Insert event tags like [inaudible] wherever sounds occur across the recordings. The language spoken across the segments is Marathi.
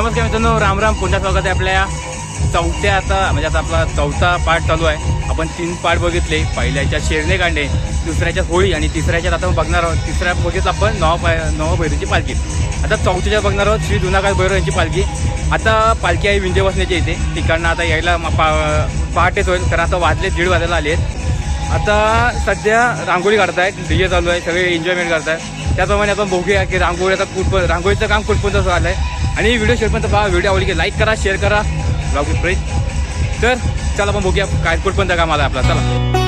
नमस्कार मित्रांनो राम राम. पुन्हा स्वागत आहे आपल्या चौथ्या आता म्हणजे आता आपला चौथा पार्ट चालू आहे. आपण तीन पार्ट बघितले. पहिल्याच्या शेरणे कांडे दुसऱ्याच्या होळी आणि तिसऱ्याच्यात आता बघणार आहोत. तिसऱ्या बघितलं आपण नवा पाय नवा भैरूची पालखी. आता चौथ्याच्या बघणार आहोत श्री जुनाकाळ भैरव यांची पालखी. आता पालखी आहे विंजे बसण्याची इथे. तिकडनं आता यायला पा पहाटेच होईल कारण आता वाजले दीड वाजायला आले आहेत आता सध्या रांगोळी काढतायत. डी जे चालू आहे. सगळे एन्जॉयमेंट करतायत. त्याप्रमाणे आपण बघूया की रांगोळी आता कुठपर्यंत रांगोळीचं काम कुठपर्यंत झालं आहे आणि व्हिडिओ शेअरपर्यंत पहा व्हिडिओ आवडली की लाईक करा शेअर करा. ब्लॉग प्रेस तर चला आपण बघूया काय कुठपर्यंत काम आलं आपला. चला.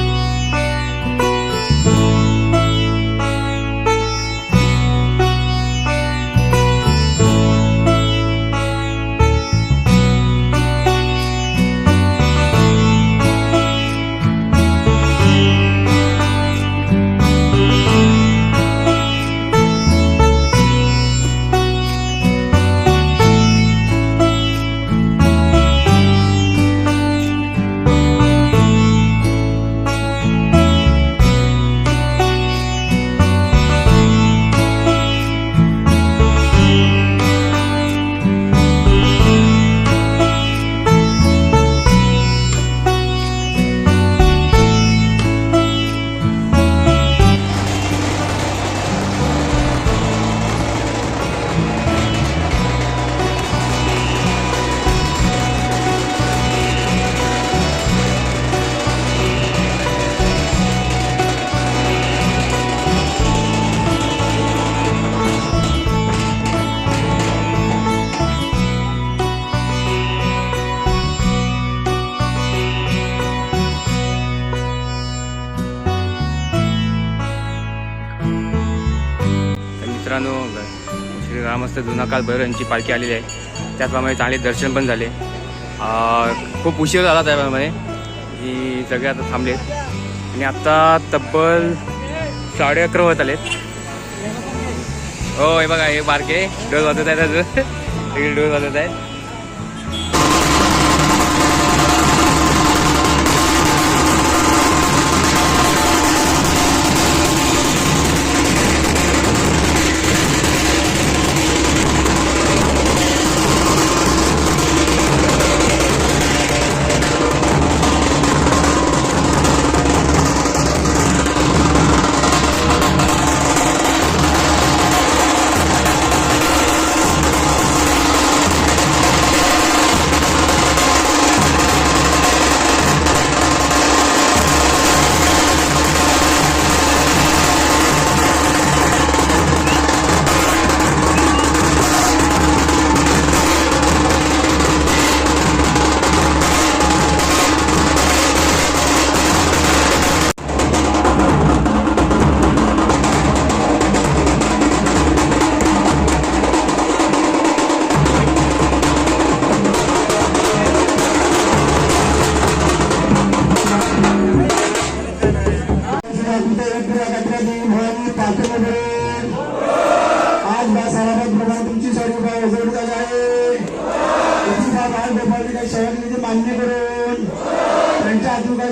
मित्रांनो श्री रामस्थ जुना काळ भैरव यांची पालखी आलेली आहे. त्याचप्रमाणे चांगले दर्शन पण झाले. खूप उशीर झाला त्याप्रमाणे. की सगळे आता थांबलेत. आणि आत्ता तब्बल साडे अकरा होत आलेत. हो हे बघा हे बारके डोस वाजत आहेत [laughs] डोस वाजत आहेत.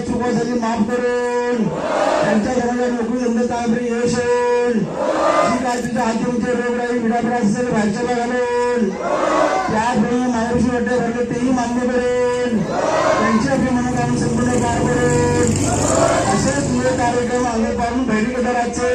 त्यांच्या हातून माफ करून त्यांच्या घराला नोकरी धंदे ताबरी यश येईल जी काय तुझ्या हातीमध्ये रोग राही विडापडा असेल भाजपा घालून त्याप्रमाणे मायाविषयी वाटत भरले तेही मान्य करेन. त्यांच्या अभिमानात आम्ही संपूर्ण पार पडेल. असेच मुळे कार्यक्रम आले पाहून भैरी कदराचे